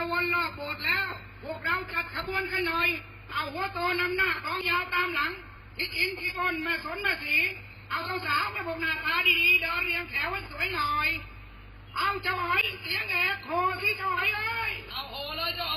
จะวนรอบโบสถ์แล้ว พวกเราจัดขบวนขึ้นหน่อย เอาหัวโตนำหน้าของยาวตามหลังทิศอินทิบนมาสนมาสีเอาสาวๆไปพวกหน้าตาดีๆเดินเรียงแถวให้สวยหน่อย เอาเจ้าหอยเสียงแอกโคที่เจ้าหอยเลยเอาโหเลยเจ้า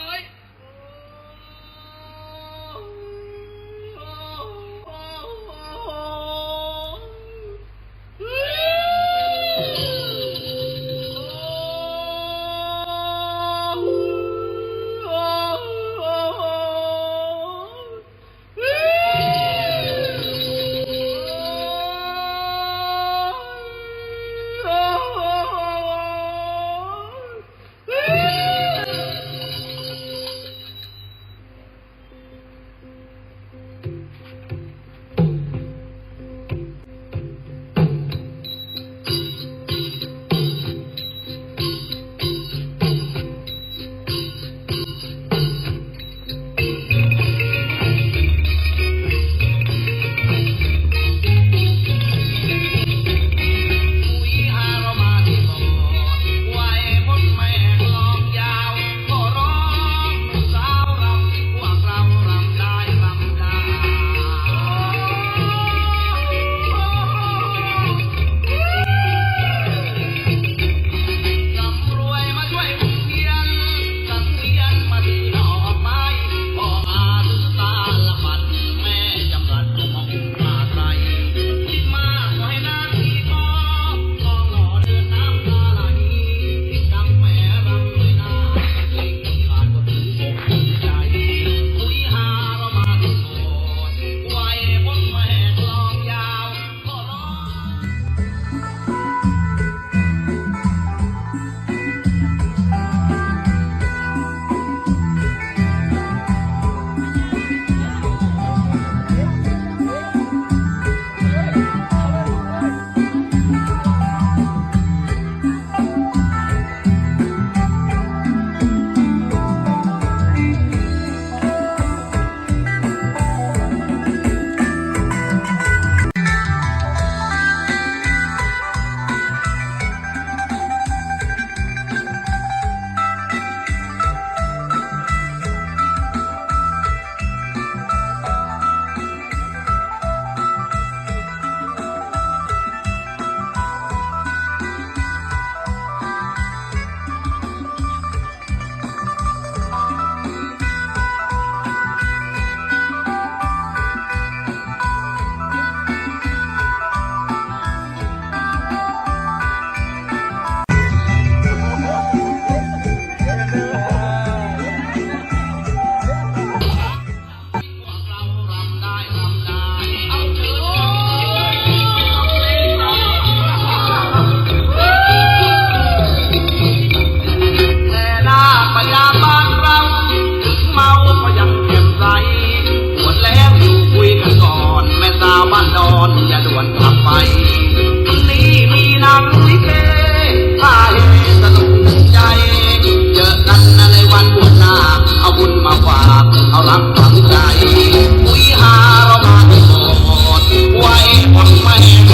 Wae on my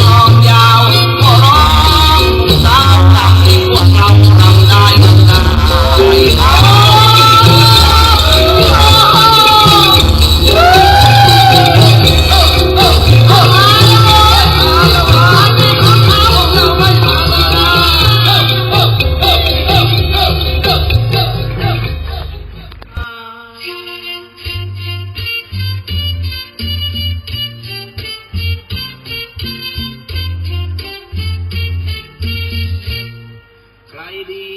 عابدين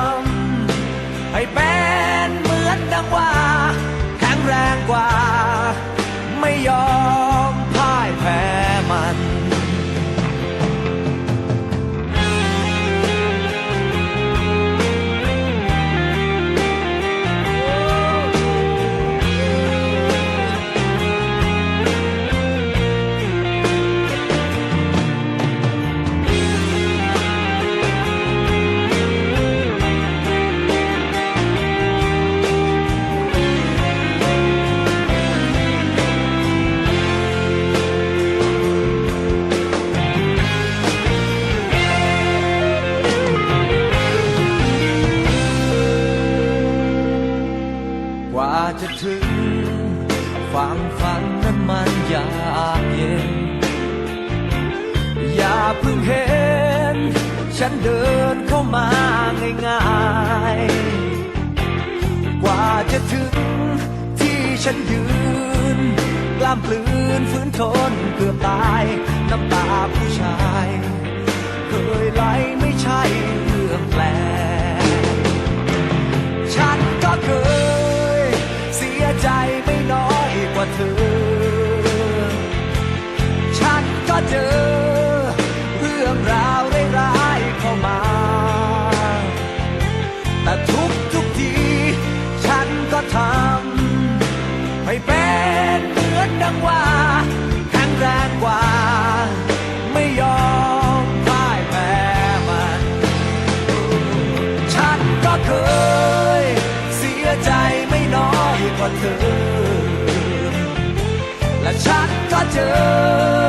ฉันเดินเข้ามาง่ายๆ กว่าจะถึงที่ฉันยืน กล้ามปลืนฝืนทนเกือบตาย น้ำตาผู้ชาย เคยไหลไม่ใช่เรื่องแปลก ให้เป็นเหมือนดังว่าแข็งแรงกว่า ไม่ยอมพ่ายแพ้มัน ฉันก็เคย เสียใจไม่น้อยกว่าเธอ และฉันก็เจอ